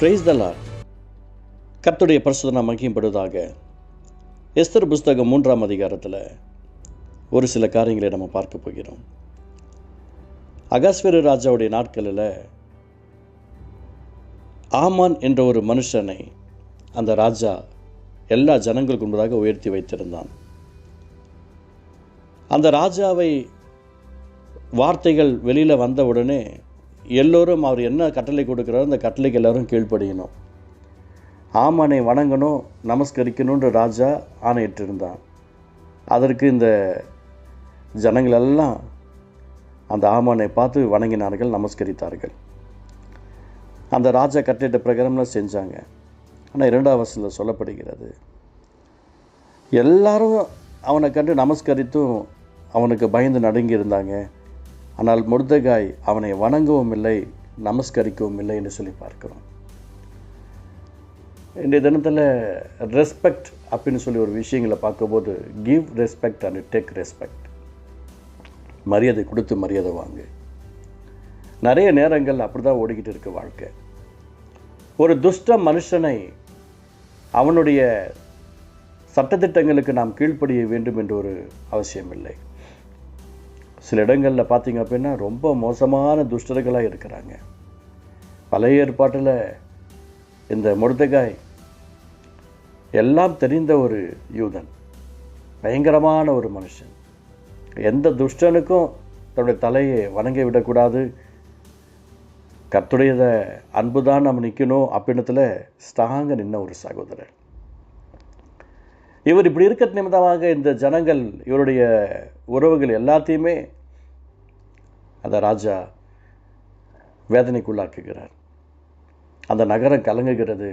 Price தலார் கர்த்துடைய கர்த்தருடைய மகிம்படுவதாக Esther புஸ்தகம் மூன்றாம் அதிகாரத்தில் ஒரு சில காரியங்களை நம்ம பார்க்க போகிறோம். அகாஸ்வர ராஜாவுடைய நாட்களில் ஆமான் என்ற ஒரு மனுஷனை அந்த ராஜா எல்லா ஜனங்களுக்கு முன்பதாக உயர்த்தி வைத்திருந்தான். அந்த ராஜாவை வார்த்தைகள் வெளியில் வந்த உடனே எல்லோரும் அவர் என்ன கட்டளை கொடுக்குறாரோ அந்த கட்டளைக்கு எல்லாரும் கீழ்ப்படியணும். ஆமானை வணங்கணும் நமஸ்கரிக்கணுன்ற ராஜா ஆணையிட்டிருந்தான். அதற்கு இந்த ஜனங்களெல்லாம் அந்த ஆமானை பார்த்து வணங்கினார்கள் நமஸ்கரித்தார்கள். அந்த ராஜா கட்டிட்ட பிரகாரம்லாம் செஞ்சாங்க. ஆனால் இரண்டாவது வசதியில் சொல்லப்படுகிறது. எல்லாரும் அவனை கண்டு நமஸ்கரித்தும் அவனுக்கு பயந்து நடுங்கி இருந்தாங்க ஆனால் முருதகாய் அவனை வணங்கவும் இல்லை நமஸ்கரிக்கவும் இல்லை என்று சொல்லி பார்க்கிறோம். இன்றைய தினத்தில் ரெஸ்பெக்ட் அப்படின்னு சொல்லி ஒரு விஷயங்களை பார்க்கும்போது give respect and take respect மரியாதை கொடுத்து மரியாதை வாங்கு. நிறைய நேரங்கள் அப்படி தான் ஓடிக்கிட்டு இருக்கு வாழ்க்கை. ஒரு துஷ்ட மனுஷனை அவனுடைய சட்டத்திட்டங்களுக்கு நாம் கீழ்ப்படிய வேண்டும் என்ற ஒரு அவசியம் இல்லை. சில இடங்களில் பார்த்தீங்க அப்படின்னா ரொம்ப மோசமான துஷ்டர்களாக இருக்கிறாங்க. பழைய ஏற்பாட்டில் இந்த முருதகாய் எல்லாம் தெரிந்த ஒரு யூதன் பயங்கரமான ஒரு மனுஷன். எந்த துஷ்டனுக்கும் தன்னுடைய தலையை வணங்கி விடக்கூடாது. கத்துடையத அன்பு தான் நம்ம நிற்கணும் அப்படின்னத்தில் ஸ்ட்ராங்க நின்ன ஒரு சகோதரர். இவர் இப்படி இருக்க நிமித்தமாக இந்த ஜனங்கள் இவருடைய உறவுகள் எல்லாத்தையுமே அந்த ராஜா வேதனைக்குள்ளாக்குகிறார். அந்த நகரம் கலங்குகிறது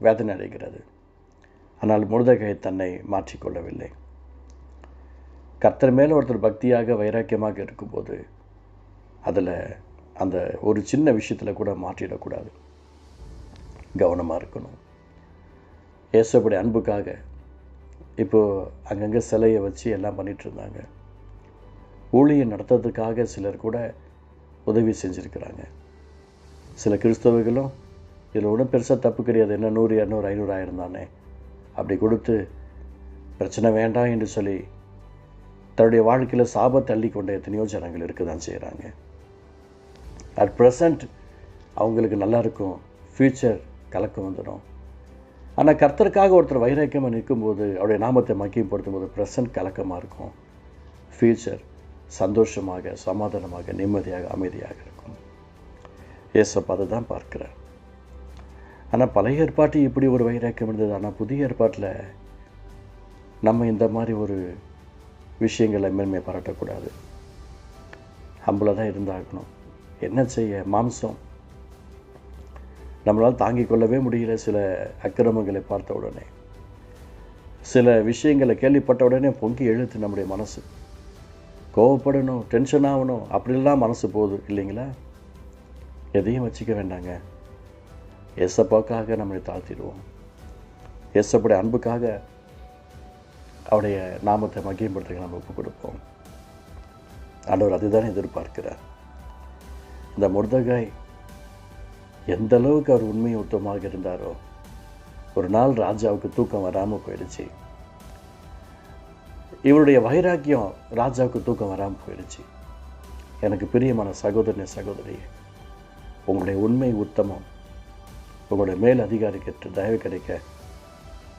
வேதனை அடைகிறது. ஆனால் முருதகை தன்னை மாற்றிக்கொள்ளவில்லை. கர்த்தர் மேலே ஒருத்தர் பக்தியாக வைராக்கியமாக இருக்கும்போது அதில் அந்த ஒரு சின்ன விஷயத்தில் கூட மாற்றிடக்கூடாது. கவனமாக இருக்கணும். ஏசப்படி அன்புக்காக இப்போது அங்கங்கே சிலையை வச்சு எல்லாம் பண்ணிகிட்டு இருந்தாங்க. ஊழியம் நடத்துறதுக்காக சிலர் கூட உதவி செஞ்சுருக்கிறாங்க. சில கிறிஸ்தவர்களும் இதில் ஒன்றும் பெருசாக தப்பு கிடையாது. என்ன நூறு இரநூறு ஐநூறு ஆயிரம் தானே? அப்படி கொடுத்து பிரச்சனை வேண்டாம் என்று சொல்லி தன்னுடைய வாழ்க்கையில் சாபத்தை தள்ளி கொண்ட எத்தனையோ ஜனங்கள் இருக்க தான் செய்கிறாங்க அட் ப்ரெசண்ட் அவங்களுக்கு நல்லா இருக்கும். ஃப்யூச்சர் கலக்கம் வந்துடும். ஆனால் கர்த்தருக்காக ஒருத்தர் வைராக்கியமாக நிற்கும்போது அவருடைய நாமத்தை மக்கியப்படுத்தும் போது ப்ரெசன்ட் கலக்கமாக இருக்கும். ஃப்யூச்சர் சந்தோஷமாக சமாதானமாக நிம்மதியாக அமைதியாக இருக்கும். ஏசப்பா அதை தான் பார்க்குறார். ஆனால் பழைய ஏற்பாட்டு இப்படி ஒரு வைராக்கியம் இருந்தது. ஆனால் புதிய ஏற்பாட்டில் நம்ம இந்த மாதிரி ஒரு விஷயங்களை மேன்மை பாராட்டக்கூடாது. ஹம்பிளாக தான் இருந்தாகணும். என்ன செய்ய? மாம்சம். நம்மளால் தாங்கிக் கொள்ளவே முடியல சில அக்கிரமங்களை பார்த்த உடனே. சில விஷயங்களை கேள்விப்பட்ட உடனே பொங்கி எழுத்து நம்முடைய மனசு. கோவப்படணும் டென்ஷன் ஆகணும் அப்படிலாம் மனசு போகுது இல்லைங்களா? எதையும் வச்சுக்க வேண்டாங்க. எசப்பாக்காக நம்மளை தாழ்த்திடுவோம். எசப்படைய அன்புக்காக அவருடைய நாமத்தை மகியப்படுத்த நம்ம ஒப்பு கொடுப்போம். ஆண்டவர் அதுதான் எதிர்பார்க்கிறார். இந்த முருதகாய் எந்த அளவுக்கு அவர் உண்மை உத்தமாக இருந்தாரோ ஒரு நாள் ராஜாவுக்கு தூக்கம் வராமல் போயிடுச்சு. இவருடைய வைராக்கியம் ராஜாவுக்கு தூக்கம் வராமல் போயிடுச்சு. எனக்கு பிரியமான சகோதரனே சகோதரி உங்களுடைய உண்மை உத்தமம் உங்களுடைய மேல் அதிகாரிக்கு தயவு கிடைக்க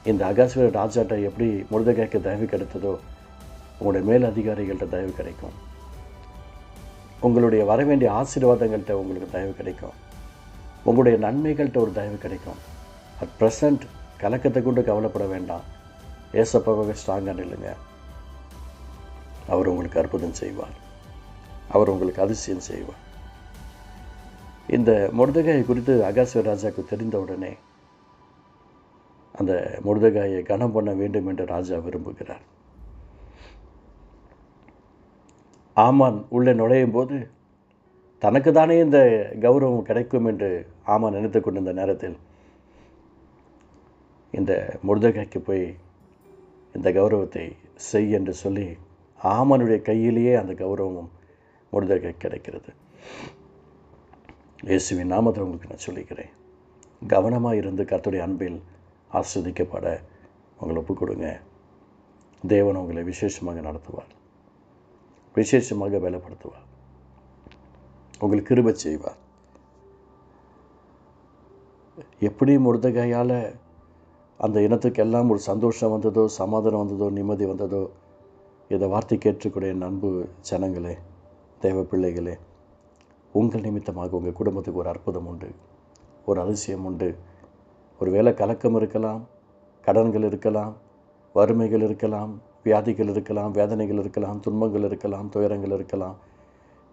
இந்த அகாஸ்வர ராஜாட்ட எப்படி முருதகாய்க்கு தயவு கிடைத்ததோ உங்களுடைய மேல் அதிகாரிகள்கிட்ட தயவு கிடைக்கும். உங்களுடைய வர வேண்டிய ஆசீர்வாதங்கள்கிட்ட உங்களுக்கு தயவு கிடைக்கும். உங்களுடைய நன்மைகள்கிட்ட ஒரு தயவு கிடைக்கும். அட் ப்ரெசண்ட் கலக்கத்தை கொண்டு கவலைப்பட வேண்டாம். ஏசப்பாவே ஸ்ட்ராங்காக நில்லுங்க. அவர் உங்களுக்கு அற்புதம் செய்வார். அவர் உங்களுக்கு அதிசயம் செய்வார். இந்த முருதகாயை குறித்து அகாசிய ராஜாவுக்கு தெரிந்தவுடனே அந்த முருதகாயை கனம் பண்ண வேண்டும் என்று ராஜா விரும்புகிறார். ஆமான் உள்ளே நுழையும் போது தனக்கு தானே இந்த கௌரவம் கிடைக்கும் என்று ஆமான் நினைத்து கொண்டிருந்த நேரத்தில் இந்த முருதகாய்க்கு போய் இந்த கௌரவத்தை செய் என்று சொல்லி ஆமனுடைய கையிலேயே அந்த கௌரவமும் முருதகை கிடைக்கிறது. இயேசுவின் நாமத்தை உங்களுக்கு நான் சொல்லிக்கிறேன். கவனமாக இருந்து கர்த்தருடைய அன்பில் ஆஸ்வதிக்கப்பட உங்களை ஒப்புக் கொடுங்க. தேவன் உங்களை விசேஷமாக நடத்துவார். விசேஷமாக வேலைப்படுத்துவார் உங்களுக்கு கிருபை செய்வார். எப்படி முருதகையால் அந்த இனத்துக்கெல்லாம் ஒரு சந்தோஷம் வந்ததோ சமாதானம் வந்ததோ நிம்மதி வந்ததோ இதை வார்த்தை கேட்டுக்கூடிய அன்பு ஜனங்களே தேவ பிள்ளைகளே உங்கள் நிமித்தமாக உங்கள் குடும்பத்துக்கு ஒரு அற்புதம் உண்டு ஒரு அதிசயம் உண்டு. ஒரு வேளை கலக்கம் இருக்கலாம் கடன்கள் இருக்கலாம் வறுமைகள் இருக்கலாம் வியாதிகள் இருக்கலாம் வேதனைகள் இருக்கலாம் துன்பங்கள் இருக்கலாம் துயரங்கள் இருக்கலாம்.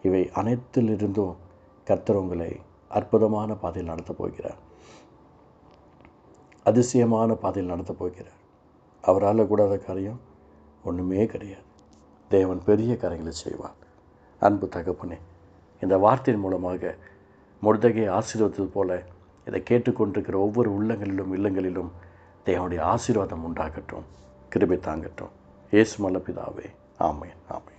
இவை அனைத்திலிருந்தும் கர்த்தர் உங்களை அற்புதமான பாதையில் நடத்தப் போகிறார். அதிசயமான பாதையில் நடத்தப் போகிறார். அவரால் கூடாத காரியம் ஒன்றுமே கிடையாது. தேவன் பெரிய காரியங்களை செய்வான் அன்பு தகப்பனே இந்த வார்த்தையின் மூலமாக முருதகை ஆசீர்வத்தது போல இதை கேட்டுக்கொண்டிருக்கிற ஒவ்வொரு உள்ளங்களிலும் இல்லங்களிலும் தேவனுடைய ஆசீர்வாதம் உண்டாகட்டும் கிருபை தாங்கட்டும். இயேசு மல்லபிதாவே ஆமேன் ஆமேன்.